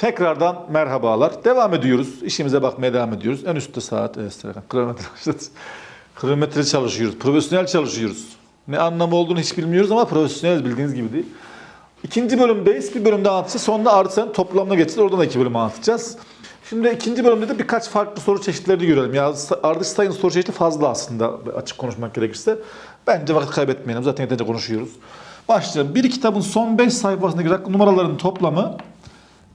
Tekrardan merhabalar. Devam ediyoruz. İşimize bakmaya devam ediyoruz. En üstte saat, e, kronometre başladı. Kronometre çalışıyoruz. Profesyonel çalışıyoruz. Ne anlamı olduğunu hiç bilmiyoruz ama profesyonel bildiğiniz gibi değil. İkinci bölümdeyiz. Bir bölümde anlatacağız. Sonra artı toplamına geçeceğiz. Oradan da iki bölüm anlatacağız. Şimdi ikinci bölümde de birkaç farklı soru çeşitlerini görelim. Ya ardış sayının soru çeşidi fazla aslında açık konuşmak gerekirse. Bence vakit kaybetmeyelim. Zaten yeterince konuşuyoruz. Başlayalım. Bir kitabın son 5 sayfasındaki numaraların toplamı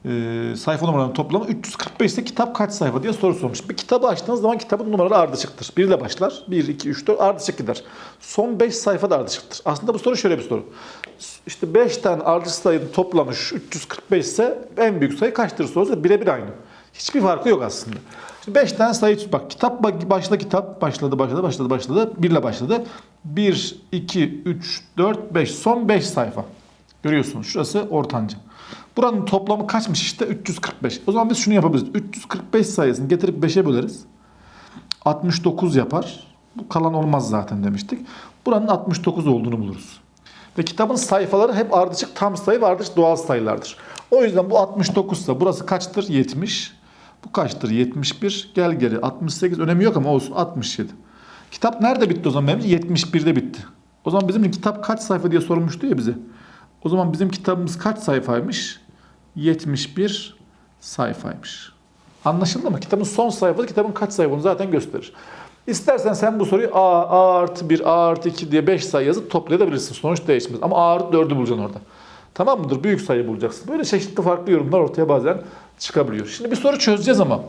e, sayfa numaralarının toplamı 345 ise kitap kaç sayfa diye soru sormuş. Bir kitabı açtığınız zaman kitabın numaraları ardışıktır. 1 ile başlar. 1, 2, 3, 4 ardışık gider. Son 5 sayfa da ardışıktır. Aslında bu soru şöyle bir soru. İşte 5 tane ardışık sayının toplamı şu 345 ise en büyük sayı kaçtır sorusu birebir aynı. Hiçbir farkı yok aslında. Şimdi 5 tane sayı tut. Bak kitap başla kitap başladı başladı başladı başladı. 1 ile başladı. 1, 2, 3, 4, 5. Son 5 sayfa. Görüyorsunuz şurası ortanca. Buranın toplamı kaçmış işte 345. O zaman biz şunu yapabiliriz. 345 sayısını getirip 5'e böleriz. 69 yapar. Bu kalan olmaz zaten demiştik. Buranın 69 olduğunu buluruz. Ve kitabın sayfaları hep ardışık tam sayı ve ardışık doğal sayılardır. O yüzden bu 69 ise burası kaçtır? 70. Bu kaçtır? 71. Gel geri. 68 önemi yok ama olsun 67. Kitap nerede bitti o zaman benim? 71'de bitti. O zaman bizim kitap kaç sayfa diye sorulmuştu ya bize. O zaman bizim kitabımız kaç sayfaymış? 71 sayfaymış. Anlaşıldı mı? Kitabın son sayfası kitabın kaç sayfa olduğunu zaten gösterir. İstersen sen bu soruyu A, A artı 1, A artı 2 diye 5 sayı yazıp toplayabilirsin. Sonuç değişmez. Ama A artı 4'ü bulacaksın orada. Tamam mıdır? Büyük sayı bulacaksın. Böyle çeşitli farklı yorumlar ortaya bazen çıkabiliyor. Şimdi bir soru çözeceğiz ama.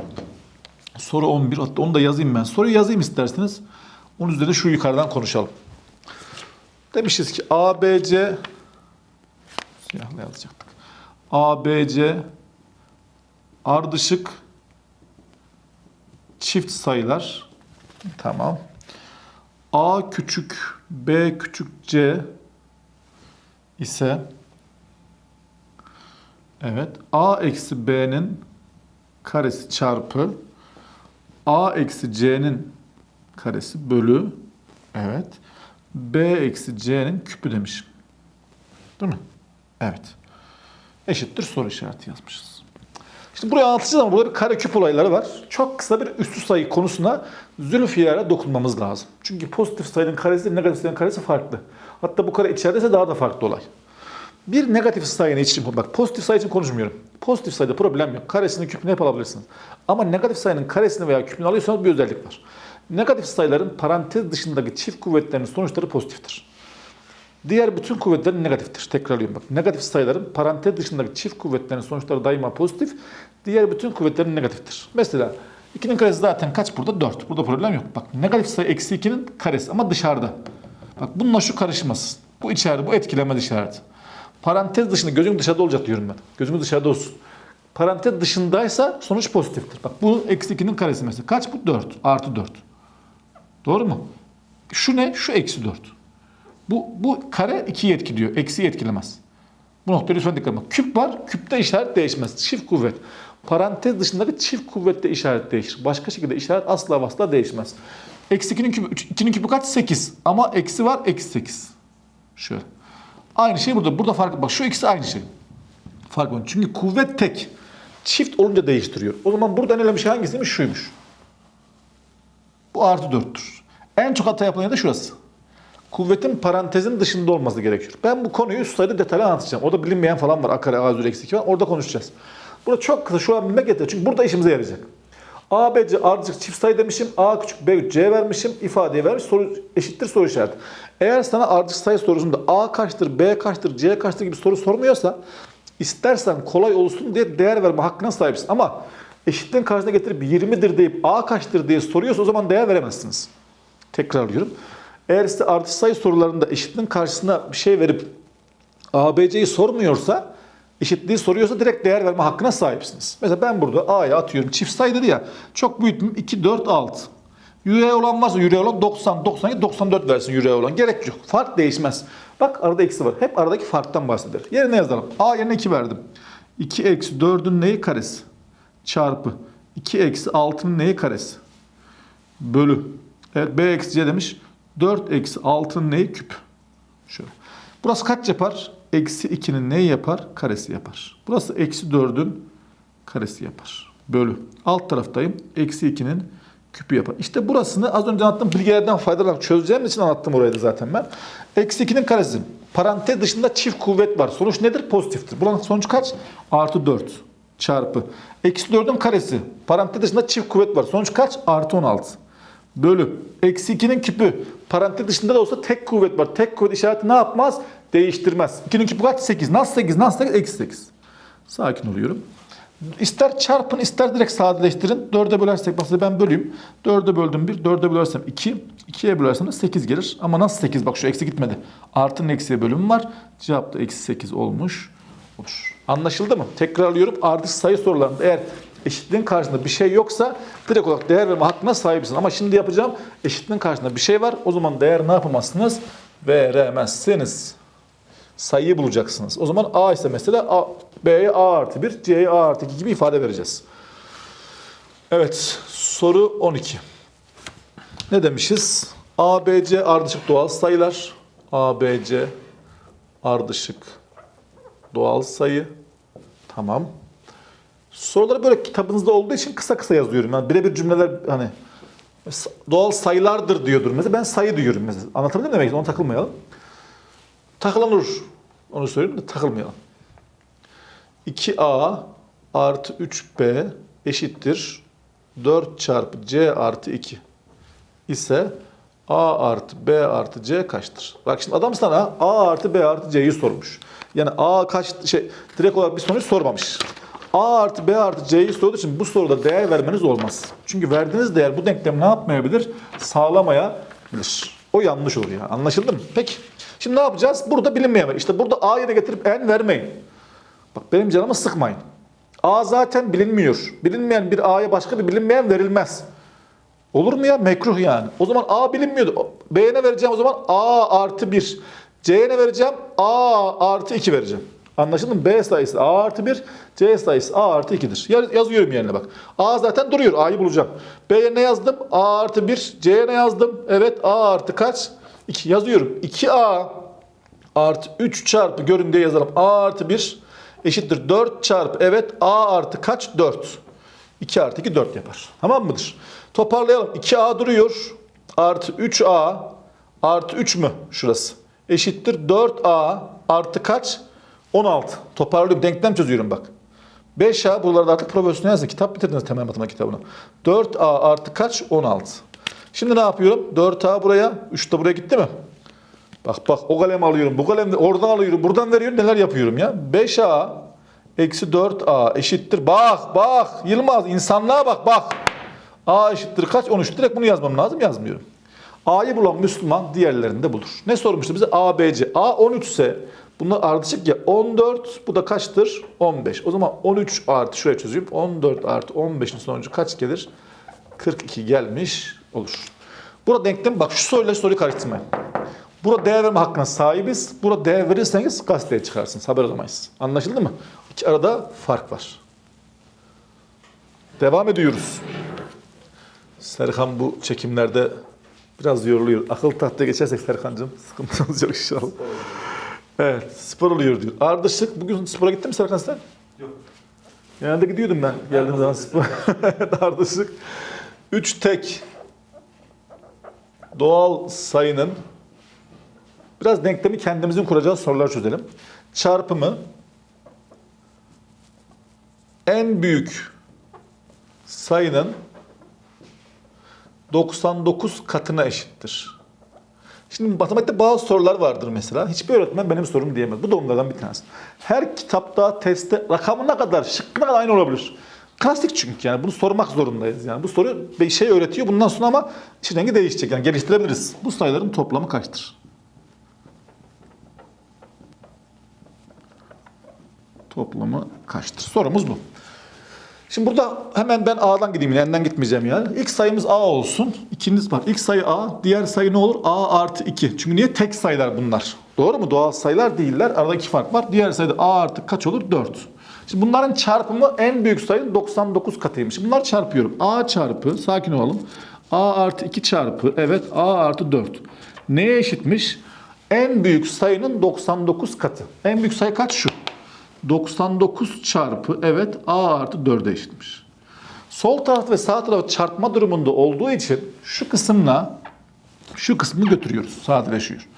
Soru 11. Hatta onu da yazayım ben. Soruyu yazayım isterseniz. Onun üzerine şu yukarıdan konuşalım. Demişiz ki ABC siyahla yazacaktık. ABC ardışık çift sayılar. Tamam. A küçük B küçük C ise evet A eksi B'nin karesi çarpı A eksi C'nin karesi bölü evet B eksi C'nin küpü demiş. Değil mi? Evet. Eşittir soru işareti yazmışız. Şimdi buraya anlatacağız ama burada bir kare küp olayları var. Çok kısa bir üstü sayı konusuna zülfiyara dokunmamız lazım. Çünkü pozitif sayının karesi negatif sayının karesi farklı. Hatta bu kare içerideyse daha da farklı olay. Bir negatif sayının için, bak pozitif sayı için konuşmuyorum. Pozitif sayıda problem yok. Karesini küpünü hep alabilirsiniz. Ama negatif sayının karesini veya küpünü alıyorsanız bir özellik var. Negatif sayıların parantez dışındaki çift kuvvetlerinin sonuçları pozitiftir. Diğer bütün kuvvetler negatiftir. Tekrarlıyorum bak. Negatif sayıların parantez dışındaki çift kuvvetlerin sonuçları daima pozitif. Diğer bütün kuvvetlerin negatiftir. Mesela 2'nin karesi zaten kaç burada? 4. Burada problem yok. Bak negatif sayı eksi 2'nin karesi ama dışarıda. Bak bununla şu karışmasın. Bu içeride, bu etkilemez işareti. Parantez dışında, gözüm dışarıda olacak diyorum ben. Gözümüz dışarıda olsun. Parantez dışındaysa sonuç pozitiftir. Bak bu eksi 2'nin karesi mesela. Kaç bu? 4. Artı 4. Doğru mu? Şu ne? Şu eksi 4. Bu, bu kare 2'yi etkiliyor. Eksiyi etkilemez. Bu noktaya lütfen dikkat edin. Küp var. Küpte işaret değişmez. Çift kuvvet. Parantez dışındaki çift kuvvette işaret değişir. Başka şekilde işaret asla ve asla değişmez. Eksi 2'nin küpü, 2'nin küpü kaç? 8. Ama eksi var. Eksi 8. Şöyle. Aynı şey burada. Burada fark Bak şu ikisi aynı şey. Fark var. Çünkü kuvvet tek. Çift olunca değiştiriyor. O zaman burada önemli şey hangisiymiş? Şuymuş. Bu artı 4'tür. En çok hata yapılan yer de şurası kuvvetin parantezin dışında olması gerekiyor. Ben bu konuyu sayıda detaylı anlatacağım. Orada bilinmeyen falan var. A kare, A üzeri eksi 2 var. Orada konuşacağız. Burada çok kısa şu an bilmek yeter. Çünkü burada işimize yarayacak. A, B, C ardışık çift sayı demişim. A küçük, B küçük, C vermişim. ifadeye vermiş. Soru eşittir soru işareti. Eğer sana ardışık sayı sorusunda A kaçtır, B kaçtır, C kaçtır gibi soru sormuyorsa istersen kolay olsun diye değer verme hakkına sahipsin. Ama eşitliğin karşısına getirip 20'dir deyip A kaçtır diye soruyorsa o zaman değer veremezsiniz. Tekrarlıyorum. Eğer size artı sayı sorularında eşitliğin karşısına bir şey verip ABC'yi sormuyorsa, eşitliği soruyorsa direkt değer verme hakkına sahipsiniz. Mesela ben burada A'ya atıyorum. Çift sayı dedi ya. Çok büyütmeyeyim. 2, 4, 6. Yüreği olan varsa yüreği olan 90, 97, 94 versin yüreği olan. Gerek yok. Fark değişmez. Bak arada eksi var. Hep aradaki farktan bahseder. Yerine yazalım. A yerine 2 verdim. 2 eksi 4'ün neyi karesi? Çarpı. 2 eksi 6'nın neyi karesi? Bölü. Evet B eksi C demiş. 4 eksi 6'nın neyi? Küp. Şöyle. Burası kaç yapar? Eksi 2'nin neyi yapar? Karesi yapar. Burası eksi 4'ün karesi yapar. Bölü. Alt taraftayım. Eksi 2'nin küpü yapar. İşte burasını az önce anlattığım bilgilerden faydalanarak çözeceğim için anlattım orayı da zaten ben. Eksi 2'nin karesi. Parantez dışında çift kuvvet var. Sonuç nedir? Pozitiftir. Buranın sonuç kaç? Artı 4 çarpı. Eksi 4'ün karesi. Parantez dışında çift kuvvet var. Sonuç kaç? Artı 16. Bölü. Eksi 2'nin küpü. Parantez dışında da olsa tek kuvvet var. Tek kuvvet işareti ne yapmaz? Değiştirmez. 2'nin küpü kaç? 8. Nasıl 8? Nasıl 8? Eksi 8. Sakin oluyorum. İster çarpın ister direkt sadeleştirin. 4'e bölersek mesela ben böleyim. 4'e böldüm 1. 4'e bölersem 2. 2'ye bölersem de 8 gelir. Ama nasıl 8? Bak şu eksi gitmedi. Artının eksiye bölümü var. Cevap da eksi 8 olmuş olur. Anlaşıldı mı? Tekrarlıyorum. Ardış sayı sorularında eğer eşitliğin karşısında bir şey yoksa direkt olarak değer verme hakkına sahipsin. Ama şimdi yapacağım eşitliğin karşısında bir şey var. O zaman değer ne yapamazsınız? Veremezsiniz sayıyı bulacaksınız. O zaman A ise mesela A, B'ye A artı 1, C'ye A artı 2 gibi ifade vereceğiz. Evet, soru 12. Ne demişiz? A, B, C ardışık doğal sayılar. A, B, C ardışık doğal sayı. Tamam. Soruları böyle kitabınızda olduğu için kısa kısa yazıyorum. Yani birebir cümleler hani doğal sayılardır diyordur mesela. Ben sayı diyorum mesela. Anlatabildim mi demek? Ona takılmayalım. Takılanır. Onu söyleyeyim de takılmayalım. 2a artı 3b eşittir 4 çarpı c artı 2 ise a artı b artı c kaçtır? Bak şimdi adam sana a artı b artı c'yi sormuş. Yani a kaç şey direkt olarak bir sonuç sormamış. A artı b artı c'yi sorduğu için bu soruda değer vermeniz olmaz. Çünkü verdiğiniz değer bu denklemi ne yapmayabilir? Sağlamayabilir. O yanlış olur ya. Anlaşıldı mı? Peki. Şimdi ne yapacağız? Burada bilinmeyen var. İşte burada a yerine getirip n vermeyin. Bak benim canımı sıkmayın. A zaten bilinmiyor. Bilinmeyen bir A'ya başka bir bilinmeyen verilmez. Olur mu ya? Mekruh yani. O zaman A bilinmiyordu. B'ye ne vereceğim o zaman? A artı 1. C'ye ne vereceğim? A artı 2 vereceğim. Anlaşıldı mı? B sayısı A artı 1, C sayısı A artı 2'dir. Yaz- Yazıyorum yerine bak. A zaten duruyor. A'yı bulacağım. B'ye ne yazdım? A artı 1. C'ye ne yazdım? Evet A artı kaç? 2 yazıyorum. 2A artı 3 çarpı görün diye yazalım. A artı 1 eşittir 4 çarpı evet A artı kaç? 4. 2 artı 2 4 yapar. Tamam mıdır? Toparlayalım. 2A duruyor. Artı 3A artı 3 mü şurası? Eşittir 4A artı kaç? 16. Toparlıyorum. Denklem çözüyorum bak. 5A buralarda artık profesyonel yazın. Kitap bitirdiniz temel matematik kitabını. 4A artı kaç? 16. Şimdi ne yapıyorum? 4A buraya, 3 de buraya gitti mi? Bak bak o kalemi alıyorum, bu kalemi de oradan alıyorum, buradan veriyorum neler yapıyorum ya. 5A eksi 4A eşittir. Bak bak Yılmaz insanlığa bak bak. A eşittir kaç? 13. Direkt bunu yazmam lazım yazmıyorum. A'yı bulan Müslüman diğerlerini de bulur. Ne sormuştu bize? A, B, C. A 13 ise bunlar ardışık ya 14 bu da kaçtır? 15. O zaman 13 artı şuraya çözeyim. 14 artı 15'in sonucu kaç gelir? 42 gelmiş olur. Burada denklem bak şu soruyla şu soruyu karıştırmayın. Burada değer verme hakkına sahibiz. Burada değer verirseniz gazeteye çıkarsınız. Haber alamayız. Anlaşıldı mı? İki arada fark var. Devam ediyoruz. Serkan bu çekimlerde biraz yoruluyor. Akıl tahtaya geçersek Serkan'cığım sıkıntımız yok inşallah. Evet spor oluyor diyor. Ardışık bugün spora gittin mi Serkan sen? Yok. Genelde gidiyordum ben geldiğim zaman spor. Ardışık. Üç tek doğal sayının biraz denklemi kendimizin kuracağı sorular çözelim. Çarpımı en büyük sayının 99 katına eşittir. Şimdi matematikte bazı sorular vardır mesela. Hiçbir öğretmen benim sorum diyemez. Bu da onlardan bir tanesi. Her kitapta, testte rakamına kadar, şıkkına kadar aynı olabilir. Klasik çünkü yani bunu sormak zorundayız. Yani bu soru bir şey öğretiyor bundan sonra ama işin rengi değişecek. Yani geliştirebiliriz. Bu sayıların toplamı kaçtır? Toplamı kaçtır? Sorumuz bu. Şimdi burada hemen ben A'dan gideyim. N'den gitmeyeceğim yani. İlk sayımız A olsun. İkiniz var. İlk sayı A. Diğer sayı ne olur? A artı 2. Çünkü niye? Tek sayılar bunlar. Doğru mu? Doğal sayılar değiller. Arada iki fark var. Diğer sayıda A artı kaç olur? 4. Şimdi bunların çarpımı en büyük sayının 99 katıymış. Şimdi bunları çarpıyorum. A çarpı, sakin olalım. A artı 2 çarpı, evet A artı 4. Neye eşitmiş? En büyük sayının 99 katı. En büyük sayı kaç? Şu. 99 çarpı evet a artı 4'e eşitmiş. Sol taraf ve sağ taraf çarpma durumunda olduğu için şu kısımla şu kısmını götürüyoruz. Sadeleşiyor.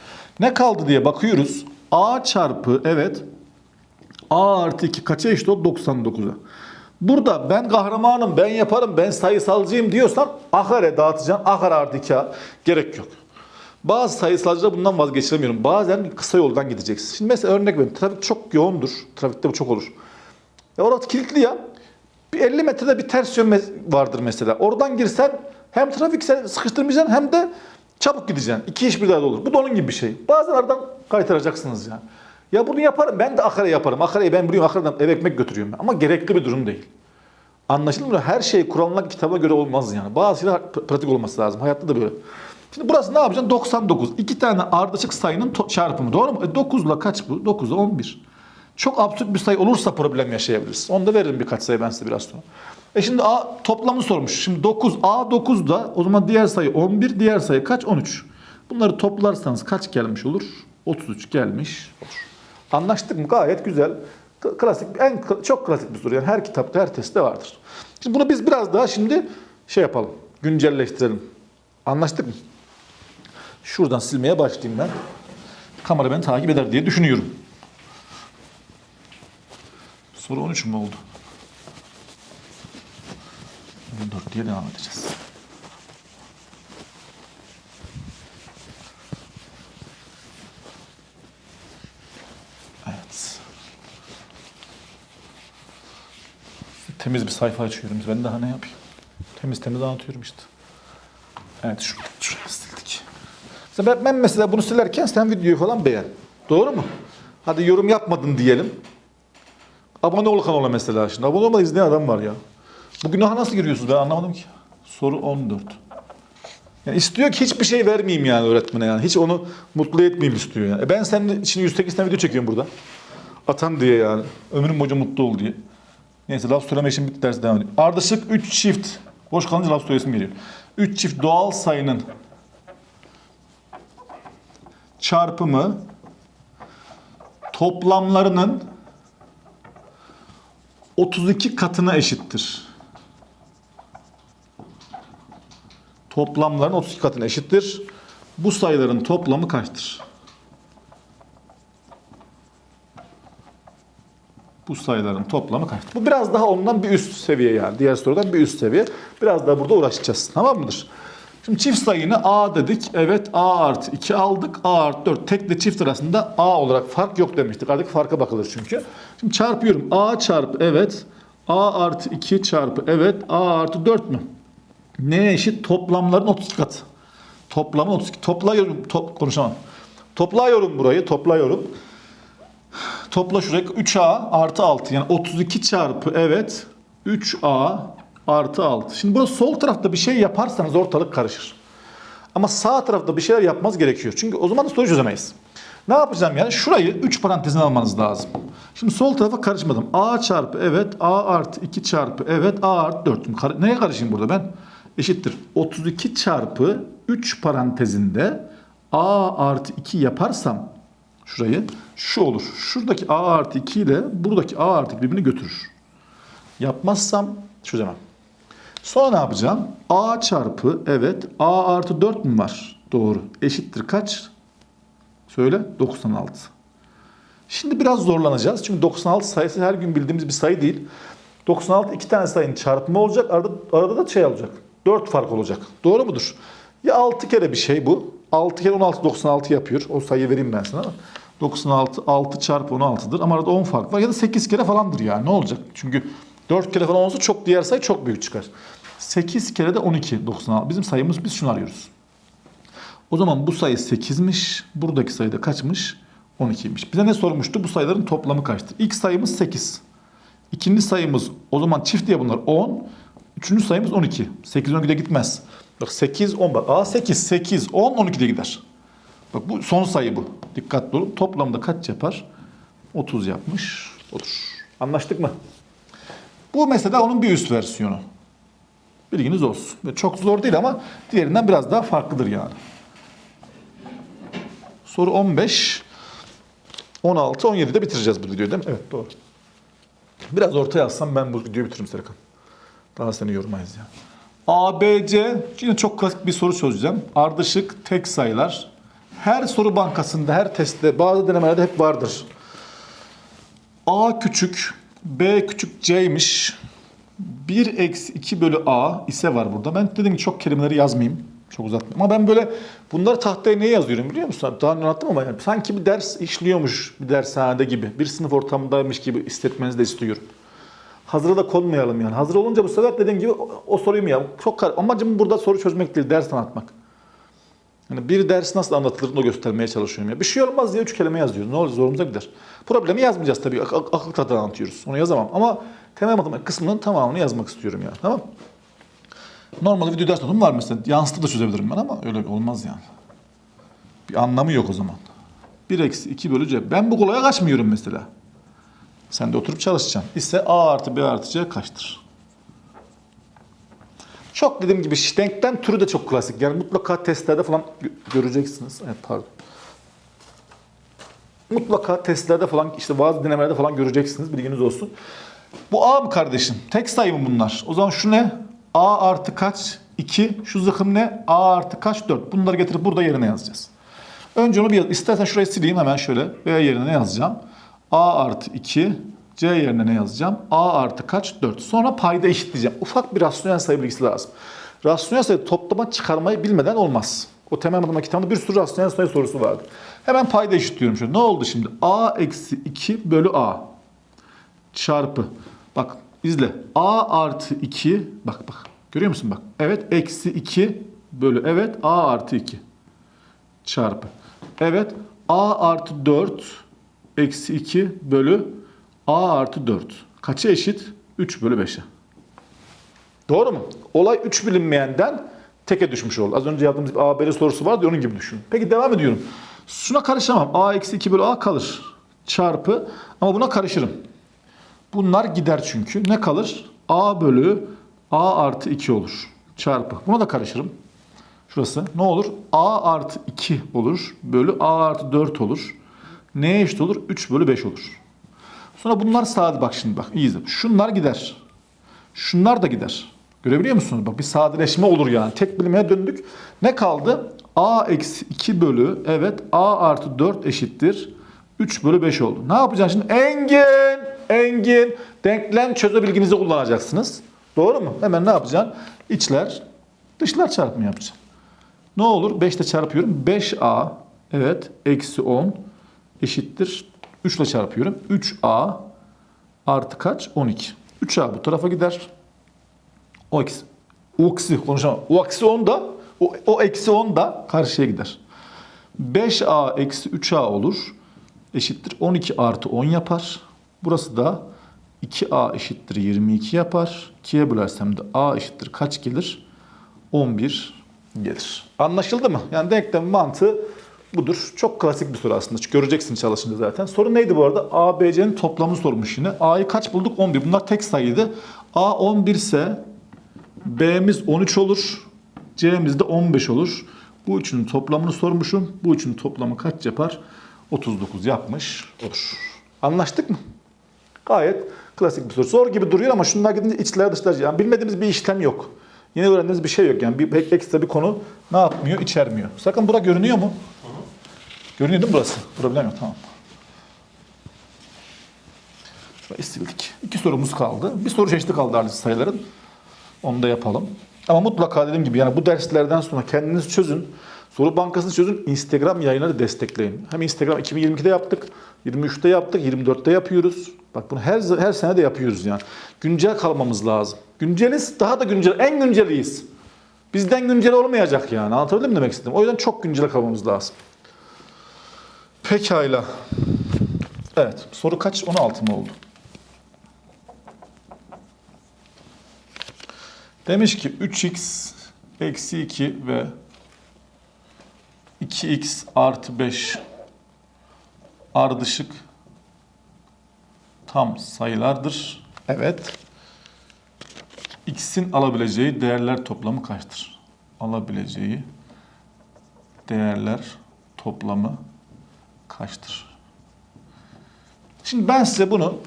Ne kaldı diye bakıyoruz. a çarpı evet a artı 2 kaça eşit oldu? 99'a. Burada ben kahramanım, ben yaparım, ben sayısalcıyım diyorsan akare dağıtacaksın. Akare artı 2'a gerek yok. Bazı sayısalcılar bundan vazgeçiremiyorum. Bazen kısa yoldan gideceksin. Şimdi mesela örnek vereyim. Trafik çok yoğundur. Trafikte bu çok olur. Ya orası kilitli ya. Bir 50 metrede bir ters yön vardır mesela. Oradan girsen hem trafik sıkıştırmayacaksın hem de çabuk gideceksin. İki iş bir arada olur. Bu da onun gibi bir şey. Bazen aradan kaytıracaksınız yani. Ya bunu yaparım. Ben de akare yaparım. Akareyi ben biliyorum. Akareden eve ekmek götürüyorum. Ama gerekli bir durum değil. Anlaşıldı mı? Her şey kuralına kitaba göre olmaz yani. Bazı şeyler pr- pratik olması lazım. Hayatta da böyle. Şimdi burası ne yapacaksın? 99. İki tane ardışık sayının çarpımı. Doğru mu? E 9 ile kaç bu? 9 ile 11. Çok absürt bir sayı olursa problem yaşayabiliriz. Onu da veririm birkaç sayı ben size biraz sonra. E şimdi A toplamını sormuş. Şimdi 9. A 9 da o zaman diğer sayı 11. Diğer sayı kaç? 13. Bunları toplarsanız kaç gelmiş olur? 33 gelmiş olur. Anlaştık mı? Gayet güzel. Klasik, en çok klasik bir soru. Yani her kitapta, her testte vardır. Şimdi bunu biz biraz daha şimdi şey yapalım. Güncelleştirelim. Anlaştık mı? Şuradan silmeye başlayayım ben. Kamera beni takip eder diye düşünüyorum. Soru 13 mü oldu? 14 diye devam edeceğiz. Evet. Temiz bir sayfa açıyorum. Ben daha ne yapayım? Temiz temiz anlatıyorum işte. Evet şurada, sildik. Mesela ben, mesela bunu silerken sen videoyu falan beğen. Doğru mu? Hadi yorum yapmadın diyelim. Abone ol kanala mesela şimdi. Abone olmadan izleyen adam var ya. Bu günaha nasıl giriyorsunuz ben anlamadım ki. Soru 14. Yani istiyor ki hiçbir şey vermeyeyim yani öğretmene yani. Hiç onu mutlu etmeyeyim istiyor yani. E ben senin için 108 tane video çekiyorum burada. Atan diye yani. Ömrüm boyunca mutlu ol diye. Neyse laf söyleme işim bitti dersi devam ediyor. Ardışık 3 çift. Boş kalınca laf söylesim geliyor. 3 çift doğal sayının çarpımı toplamlarının 32 katına eşittir. Toplamların 32 katına eşittir. Bu sayıların toplamı kaçtır? Bu sayıların toplamı kaçtır? Bu biraz daha ondan bir üst seviye yani. Diğer sorudan bir üst seviye. Biraz daha burada uğraşacağız. Tamam mıdır? Şimdi çift sayını A dedik. Evet A artı 2 aldık. A artı 4. Tekle çift arasında A olarak fark yok demiştik. Aradaki farka bakılır çünkü. Şimdi çarpıyorum. A çarpı evet. A artı 2 çarpı evet. A artı 4 mü? Neye eşit? Toplamların 32 katı. Toplamın 32. Toplayıyorum. Top, konuşamam. Toplayıyorum burayı. Toplayıyorum. Topla şuraya 3A artı 6. Yani 32 çarpı evet 3A artı 6. Şimdi burada sol tarafta bir şey yaparsanız ortalık karışır. Ama sağ tarafta bir şeyler yapmaz gerekiyor. Çünkü o zaman da soru çözemeyiz. Ne yapacağım yani? Şurayı 3 parantezine almanız lazım. Şimdi sol tarafa karışmadım. A çarpı evet A artı 2 çarpı evet A artı 4. Kar- Neye karışayım burada ben? Eşittir. 32 çarpı 3 parantezinde A artı 2 yaparsam şurayı şu olur. Şuradaki A artı 2 ile buradaki A artı 2 birbirini götürür. Yapmazsam çözemem. Sonra ne yapacağım? A çarpı evet A artı 4 mü var? Doğru. Eşittir kaç? Söyle 96. Şimdi biraz zorlanacağız. Çünkü 96 sayısı her gün bildiğimiz bir sayı değil. 96 iki tane sayının çarpımı olacak. Arada, arada da şey olacak. 4 fark olacak. Doğru mudur? Ya 6 kere bir şey bu. 6 kere 16 96 yapıyor. O sayıyı vereyim ben sana. 96 6 çarpı 16'dır ama arada 10 fark var. Ya da 8 kere falandır yani. Ne olacak? Çünkü 4 kere falan olsa çok diğer sayı çok büyük çıkar. 8 kere de 12 96. Bizim sayımız biz şunu arıyoruz. O zaman bu sayı 8'miş. Buradaki sayı da kaçmış? 12'ymiş. Bize ne sormuştu? Bu sayıların toplamı kaçtır? İlk sayımız 8. İkinci sayımız o zaman çift diye bunlar 10. Üçüncü sayımız 12. 8 12'de gitmez. Bak 8 10 bak. Aa 8 8 10 12'de gider. Bak bu son sayı bu. Dikkatli olun. Toplamda kaç yapar? 30 yapmış. Olur. Anlaştık mı? Bu mesela onun bir üst versiyonu. Bilginiz olsun. Ve Çok zor değil ama diğerinden biraz daha farklıdır yani. Soru 15. 16, 17'de bitireceğiz bu videoyu değil mi? Evet doğru. Biraz ortaya alsam ben bu videoyu bitiririm Serkan. Daha seni yormayız ya. A, B, C. Yine çok klasik bir soru çözeceğim. Ardışık tek sayılar. Her soru bankasında, her testte, bazı denemelerde hep vardır. A küçük, B küçük C'ymiş. 1 eksi 2 bölü A ise var burada. Ben dedim ki çok kelimeleri yazmayayım. Çok uzatmayayım. Ama ben böyle bunları tahtaya niye yazıyorum biliyor musun? Daha önce anlattım ama yani sanki bir ders işliyormuş bir dershanede gibi. Bir sınıf ortamındaymış gibi hissetmenizi de istiyorum. Hazıra da konmayalım yani. Hazır olunca bu sefer dediğim gibi o, o soruyu mu ya? Çok kar- Amacım burada soru çözmek değil, ders anlatmak. Yani bir ders nasıl anlatılır onu göstermeye çalışıyorum ya. Bir şey olmaz diye üç kelime yazıyoruz. Ne olur zorumuza gider. Problemi yazmayacağız tabii. Ak- ak- akıl tadı anlatıyoruz. Onu yazamam. Ama temel matematik kısmının tamamını yazmak istiyorum ya. Tamam Normalde video ders notum var mesela. Yansıtı da çözebilirim ben ama öyle olmaz yani. Bir anlamı yok o zaman. 1 eksi 2 bölü C. Ben bu kolaya kaçmıyorum mesela. Sen de oturup çalışacaksın. İse A artı B artı C kaçtır? Çok dediğim gibi denklem türü de çok klasik. Yani mutlaka testlerde falan gö- göreceksiniz. Evet, pardon. Mutlaka testlerde falan işte bazı denemelerde falan göreceksiniz. Bilginiz olsun. Bu A mı kardeşim? Tek sayı mı bunlar? O zaman şu ne? A artı kaç? 2. Şu zıkım ne? A artı kaç? 4. Bunları getirip burada yerine yazacağız. Önce onu bir yaz. İstersen şurayı sileyim hemen şöyle. B yerine ne yazacağım? A artı 2. C yerine ne yazacağım? A artı kaç? 4. Sonra payda eşitleyeceğim. Ufak bir rasyonel sayı bilgisi lazım. Rasyonel sayı toplama çıkarmayı bilmeden olmaz. O temel matematik kitabında bir sürü rasyonel sayı sorusu vardı. Hemen payda eşitliyorum şöyle. Ne oldu şimdi? A eksi 2 bölü A çarpı. Bak izle. A artı 2 bak bak. Görüyor musun bak. Evet eksi 2 bölü evet A artı 2 çarpı. Evet A artı 4 eksi 2 bölü A artı 4. Kaça eşit? 3 bölü 5'e. Doğru mu? Olay 3 bilinmeyenden teke düşmüş oldu. Az önce yaptığımız bir A, B'li sorusu vardı onun gibi düşün. Peki devam ediyorum. Şuna karışamam. A eksi 2 bölü A kalır. Çarpı. Ama buna karışırım. Bunlar gider çünkü. Ne kalır? A bölü A artı 2 olur. Çarpı. Buna da karışırım. Şurası. Ne olur? A artı 2 olur. Bölü A artı 4 olur. Neye eşit olur? 3 bölü 5 olur. Sonra bunlar sade bak şimdi bak. İyi izle. Şunlar gider. Şunlar da gider. Görebiliyor musunuz? Bak bir sadeleşme olur yani. Tek bilimeye döndük. Ne kaldı? A eksi 2 bölü evet A artı 4 eşittir. 3 bölü 5 oldu. Ne yapacaksın şimdi? Engin! Engin! Denklem çözme bilginizi kullanacaksınız. Doğru mu? Hemen ne yapacaksın? İçler, dışlar çarpımı yapacaksın. Ne olur? 5 ile çarpıyorum. 5A evet eksi 10 eşittir. 3 ile çarpıyorum. 3A artı kaç? 12. 3A bu tarafa gider. O eksi. O eksi konuşamam. O eksi 10 da o, o eksi 10 da karşıya gider. 5A eksi 3A olur. Eşittir 12 artı 10 yapar. Burası da 2A eşittir 22 yapar. 2'ye bölersem de A eşittir kaç gelir? 11 gelir. Anlaşıldı mı? Yani denklem mantığı budur. Çok klasik bir soru aslında. Göreceksin çalışınca zaten. Soru neydi bu arada? A, B, C'nin toplamını sormuş yine. A'yı kaç bulduk? 11. Bunlar tek sayıydı. A 11 ise B'miz 13 olur. C'miz de 15 olur. Bu üçünün toplamını sormuşum. Bu üçünün toplamı kaç yapar? 39 yapmış olur. Anlaştık mı? Gayet klasik bir soru. Zor gibi duruyor ama şunlar gidince içler dışlar. Yani bilmediğimiz bir işlem yok. Yeni öğrendiğimiz bir şey yok. Yani bir ekstra bir konu ne yapmıyor? İçermiyor. Sakın bura görünüyor mu? Görünüyor değil mi burası? Problem yok. Tamam. Şurayı sildik. İki sorumuz kaldı. Bir soru çeşidi kaldı artık sayıların. Onu da yapalım. Ama mutlaka dediğim gibi yani bu derslerden sonra kendiniz çözün. Soru bankasını çözün. Instagram yayınları destekleyin. Hem Instagram 2022'de yaptık, 23'te yaptık, 24'te yapıyoruz. Bak bunu her her sene de yapıyoruz yani. Güncel kalmamız lazım. Günceliz, daha da güncel, en günceliyiz. Bizden güncel olmayacak yani. Anlatabildim mi demek istedim? O yüzden çok güncel kalmamız lazım. Pekala. Evet, soru kaç? 16 mı oldu? Demiş ki 3x eksi 2 ve 2x artı 5 ardışık tam sayılardır. Evet. x'in alabileceği değerler toplamı kaçtır? Alabileceği değerler toplamı kaçtır? Şimdi ben size bunu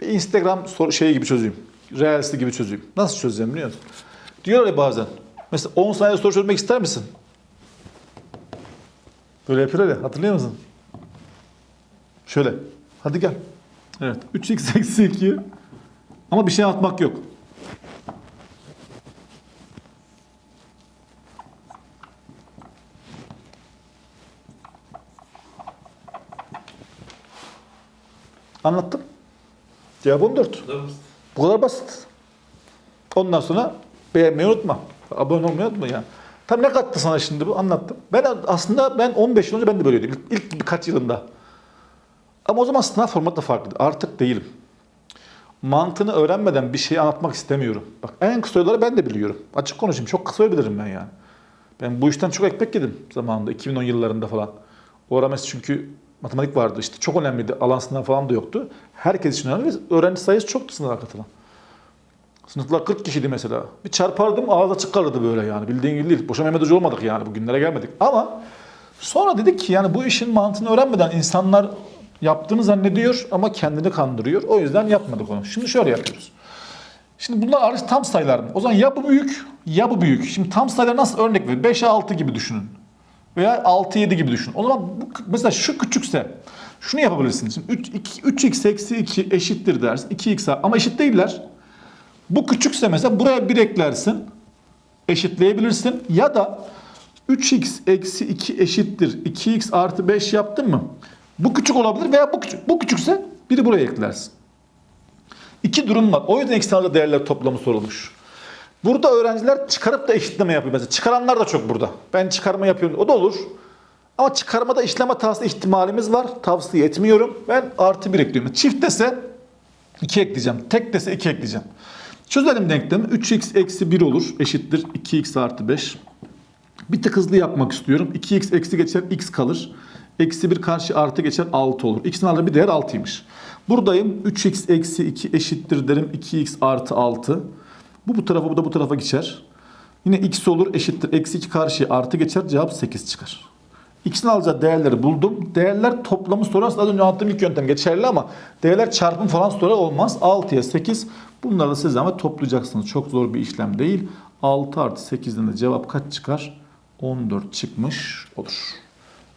Bir Instagram soru şeyi gibi çözeyim. Reels'i gibi çözeyim. Nasıl çözeceğim biliyor musun? Diyorlar ya bazen. Mesela 10 saniyede soru çözmek ister misin? Böyle yapıyorlar ya. Hatırlıyor musun? Şöyle. Hadi gel. Evet. 3x eksi 2. Ama bir şey atmak yok. Anlattım. Cevap 14. Bu kadar basit. Ondan sonra beğenmeyi unutma. Abone olmayı unutma yani. Tam ne kattı sana şimdi bu? Anlattım. Ben aslında ben 15 yıl önce ben de böyleydim. İlk, ilk birkaç yılında. Ama o zaman sınav formatı da farklıydı. Artık değilim. Mantığını öğrenmeden bir şeyi anlatmak istemiyorum. Bak en kısa yolları ben de biliyorum. Açık konuşayım. Çok kısa yol bilirim ben yani. Ben bu işten çok ekmek yedim zamanında. 2010 yıllarında falan. O ara mesela çünkü matematik vardı işte. Çok önemliydi. Alan sınav falan da yoktu. Herkes için önemli. Öğrenci sayısı çoktu sınava katılan. Sınıflar 40 kişiydi mesela. Bir çarpardım ağza çıkardı böyle yani. Bildiğin gibi değil. Boşa Mehmet Hoca olmadık yani. Bugünlere gelmedik. Ama sonra dedik ki yani bu işin mantığını öğrenmeden insanlar yaptığını zannediyor ama kendini kandırıyor. O yüzden yapmadık onu. Şimdi şöyle yapıyoruz. Şimdi bunlar hariç tam sayılar mı? O zaman ya bu büyük ya bu büyük. Şimdi tam sayılar nasıl örnek verir? 5'e 6 gibi düşünün. Veya 6-7 gibi düşünün. O zaman bu, mesela şu küçükse şunu yapabilirsin. Şimdi 3, 2, 3x eksi 2 eşittir dersin. 2x ama eşit değiller. Bu küçükse mesela buraya 1 eklersin. Eşitleyebilirsin. Ya da 3x eksi 2 eşittir. 2x artı 5 yaptın mı? Bu küçük olabilir veya bu küçük. Bu küçükse biri buraya eklersin. İki durum var. O yüzden ekstralı değerler toplamı sorulmuş. Burada öğrenciler çıkarıp da eşitleme yapıyor. Mesela çıkaranlar da çok burada. Ben çıkarma yapıyorum. O da olur. Ama çıkarmada işlem hatası ihtimalimiz var. Tavsiye etmiyorum. Ben artı bir ekliyorum. Çift dese 2 ekleyeceğim. Tek dese 2 ekleyeceğim. Çözelim denklemi. 3x eksi 1 olur. Eşittir 2x artı 5. Bir tık hızlı yapmak istiyorum. 2x eksi geçer x kalır. Eksi 1 karşı artı geçer 6 olur. X'in aldığı bir değer 6'ymış. Buradayım. 3x eksi 2 eşittir derim. 2x artı 6. Bu bu tarafa bu da bu tarafa geçer. Yine x olur eşittir. Eksi 2 karşıya artı geçer. Cevap 8 çıkar. X'in alacağı değerleri buldum. Değerler toplamı sorarsa az önce anlattığım ilk yöntem geçerli ama değerler çarpım falan sonra olmaz. 6'ya 8. Bunları da siz ama toplayacaksınız. Çok zor bir işlem değil. 6 artı 8'den de cevap kaç çıkar? 14 çıkmış olur.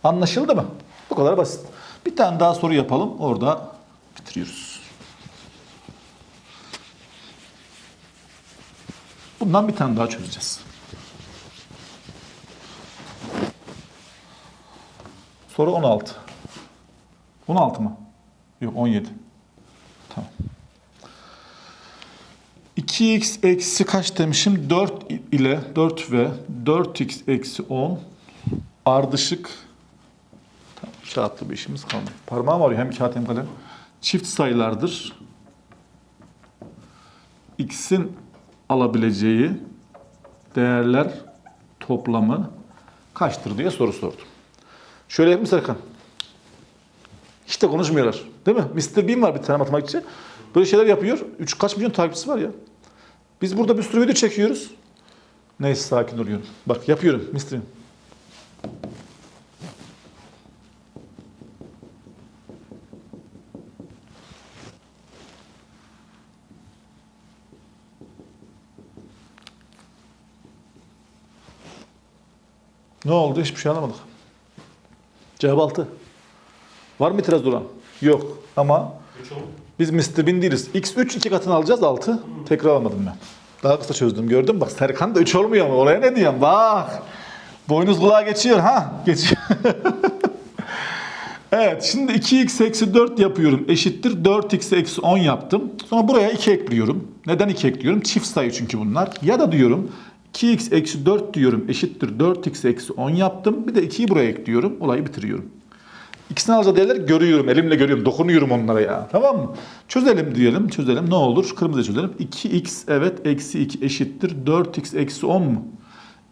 Anlaşıldı mı? Bu kadar basit. Bir tane daha soru yapalım. Orada bitiriyoruz. Bundan bir tane daha çözeceğiz. Soru 16. 16 mı? Yok 17. Tamam. 2x eksi kaç demişim? 4 ile 4 ve 4x eksi 10 ardışık Tamam, kağıtlı bir işimiz kalmadı. Parmağım ağrıyor hem kağıt hem kalem. Çift sayılardır. X'in alabileceği değerler toplamı kaçtır diye soru sordum. Şöyle yapayım Serkan. Hiç de konuşmuyorlar. Değil mi? Mr. Bean var bir tane matematikçi. Böyle şeyler yapıyor. Üç, kaç milyon takipçisi var ya. Biz burada bir sürü video çekiyoruz. Neyse sakin oluyorum. Bak yapıyorum Mr. Bean. Ne oldu? Hiçbir şey anlamadık. Cevap 6. Var mı itiraz duran? Yok. Ama biz Mr. Bean değiliz. X3 iki katını alacağız 6. Tekrar almadım ben. Daha kısa çözdüm gördün mü? Bak Serkan da 3 olmuyor mu? Oraya ne diyorsun? Bak. Boynuz kulağa geçiyor ha. Geçiyor. evet şimdi 2x eksi 4 yapıyorum. Eşittir 4x eksi 10 yaptım. Sonra buraya 2 ekliyorum. Neden 2 ekliyorum? Çift sayı çünkü bunlar. Ya da diyorum 2x eksi 4 diyorum eşittir 4x eksi 10 yaptım. Bir de 2'yi buraya ekliyorum. Olayı bitiriyorum. İkisini alacağı değerleri görüyorum. Elimle görüyorum. Dokunuyorum onlara ya. Tamam mı? Çözelim diyelim. Çözelim. Ne olur? Kırmızı çözelim. 2x evet eksi 2 eşittir. 4x eksi 10 mu?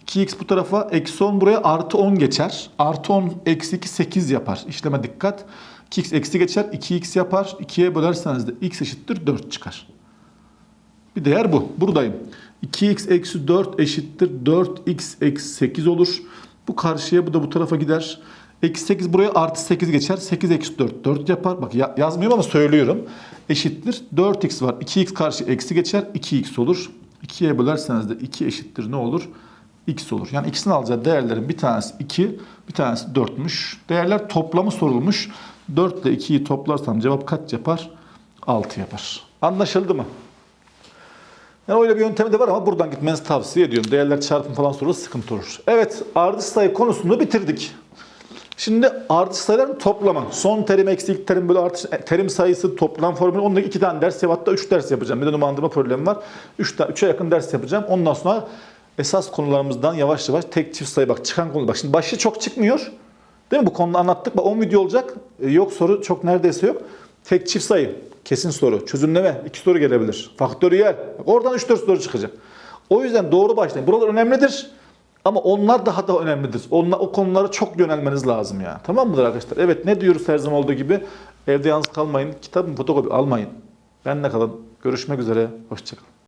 2x bu tarafa eksi 10 buraya artı 10 geçer. Artı 10 eksi 2 8 yapar. İşleme dikkat. 2x eksi geçer. 2x yapar. 2'ye bölerseniz de x eşittir 4 çıkar. Bir değer bu. Buradayım. 2x eksi 4 eşittir 4x eksi 8 olur. Bu karşıya bu da bu tarafa gider. Eksi 8 buraya artı 8 geçer. 8 eksi 4 4 yapar. Bak ya- yazmıyorum ama söylüyorum. eşittir. 4x var. 2x karşı eksi geçer. 2x olur. 2'ye bölerseniz de 2 eşittir ne olur? x olur. Yani ikisini alacağı değerlerin bir tanesi 2, bir tanesi 4'müş. Değerler toplamı sorulmuş. 4 ile 2'yi toplarsam cevap kaç yapar? 6 yapar. Anlaşıldı mı? Yani öyle bir yöntemi de var ama buradan gitmenizi tavsiye ediyorum. Değerler çarpım falan sorulur sıkıntı olur. Evet ardış sayı konusunu bitirdik. Şimdi ardış sayıların toplamı. Son terim eksi ilk terim böyle artış, e, terim sayısı toplam formülü. Onda iki tane ders yap hatta üç ders yapacağım. Bir de numaralandırma problemi var. Üç, üçe yakın ders yapacağım. Ondan sonra esas konularımızdan yavaş yavaş tek çift sayı bak çıkan konu. Bak şimdi başı çok çıkmıyor. Değil mi? Bu konuda anlattık. Bak 10 video olacak. E, yok soru çok neredeyse yok. Tek çift sayı. Kesin soru. Çözümleme. iki soru gelebilir. Faktöriyel. Oradan 3-4 soru çıkacak. O yüzden doğru başlayın. Buralar önemlidir. Ama onlar daha da önemlidir. Onlar, o konulara çok yönelmeniz lazım yani. Tamam mıdır arkadaşlar? Evet ne diyoruz her zaman olduğu gibi? Evde yalnız kalmayın. Kitabın fotokopi almayın. Ben ne kalın. Görüşmek üzere. Hoşçakalın.